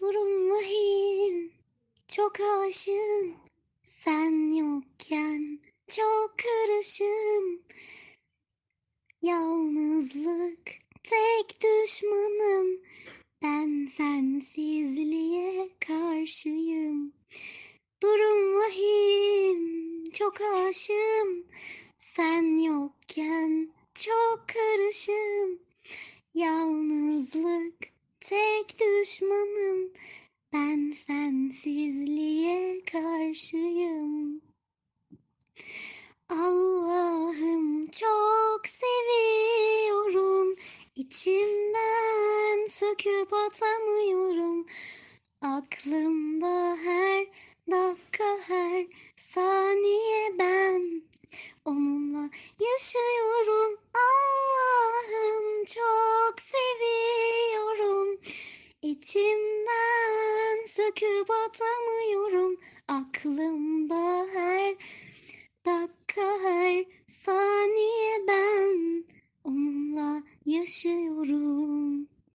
Durum vahim, çok aşığım. Sen yokken çok karışım. Yalnızlık tek düşmanım. Ben sensizliğe karşıyım. Durum vahim, çok aşığım. Sen yokken çok karışım. Yalnızlık tek düşmanım. İçimden söküp atamıyorum. Aklımda her dakika her saniye ben onunla yaşıyorum. Allah'ım çok seviyorum. İçimden söküp atamıyorum. taşıyorum.